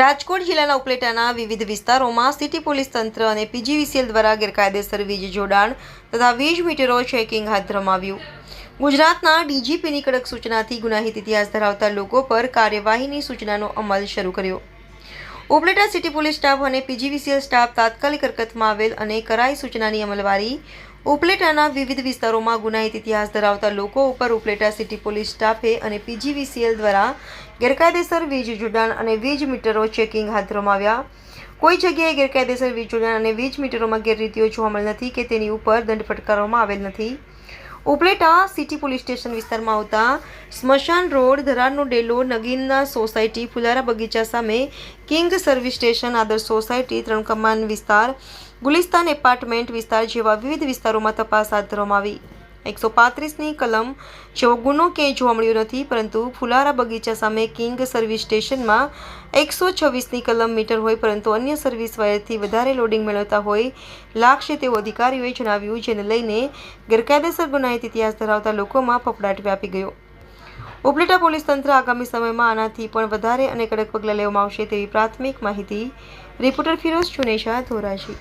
રાજકોટ જિલ્લાના ઉપલેટાના વિવિધ વિસ્તારોમાં સિટી પોલીસ તંત્ર અને પીજીવીસીએલ દ્વારા ગેરકાયદેસર વીજ જોડાણ તથા વીજ મીટરો ચેકિંગ હાથ ધરમાવ્યું. ગુજરાતના ડીજીપીની કડક સૂચનાથી ગુનાહિત ઇતિહાસ ધરાવતા લોકો પર કાર્યવાહીની સૂચનાનો અમલ શરૂ કર્યો. ઉપલેટા સિટી પોલીસ સ્ટાફ અને પીજીવીસીએલ સ્ટાફ તાત્કાલિક હરકતમાં આવેલ અને કરાઈ સૂચનાની અમલવારી ઉપલેટાના વિવિધ વિસ્તારોમાં ગુનાહિત ઇતિહાસ ધરાવતા લોકો ઉપર ઉપલેટા સિટી પોલીસ સ્ટાફે અને પીજીવીસીએલ દ્વારા ગેરકાયદેસર વીજ જોડાણ અને વીજ મીટરો ચેકિંગ હાથ ધરવામાં આવ્યા. કોઈ જગ્યાએ ગેરકાયદેસર વીજ જોડાણ અને વીજ મીટરોમાં ગેરરીતિઓ જોવા મળી નથી કે તેની ઉપર દંડ ફટકારવામાં આવેલ નથી. ઉપલેટા સિટી પોલીસ સ્ટેશન વિસ્તારમાં આવતા સ્મશાન રોડ ધરારનો ડેલો નગીનના સોસાયટી ફુલારા બગીચા સામે king service station Adarsh society ત્રણ કમાન વિસ્તાર, ગુલિસ્તાન એપાર્ટમેન્ટ વિસ્તાર જેવા વિવિધ વિસ્તારોમાં તપાસ હાથ ધરવામાં આવી. એકસો પાંત્રીસની કલમ જેવો ગુનો ક્યાંય જોવા મળ્યો નથી, પરંતુ ફુલારા બગીચા સામે કિંગ સર્વિસ સ્ટેશનમાં એકસો છવ્વીસની કલમ મીટર હોય, પરંતુ અન્ય સર્વિસ વાયરથી વધારે લોડિંગ મેળવતા હોય લાગશે તેવું અધિકારીઓએ જણાવ્યું, જેને લઈને ગેરકાયદેસર ગુનાહિત ઇતિહાસ ધરાવતા લોકોમાં ફફડાટ વ્યાપી ગયો. ઉપલેટા પોલીસ તંત્ર આગામી સમયમાં આનાથી પણ વધારે અને કડક પગલાં લેવામાં આવશે તેવી પ્રાથમિક માહિતી રિપોર્ટર ફિરોઝ ચુનેશા ધોરાજી.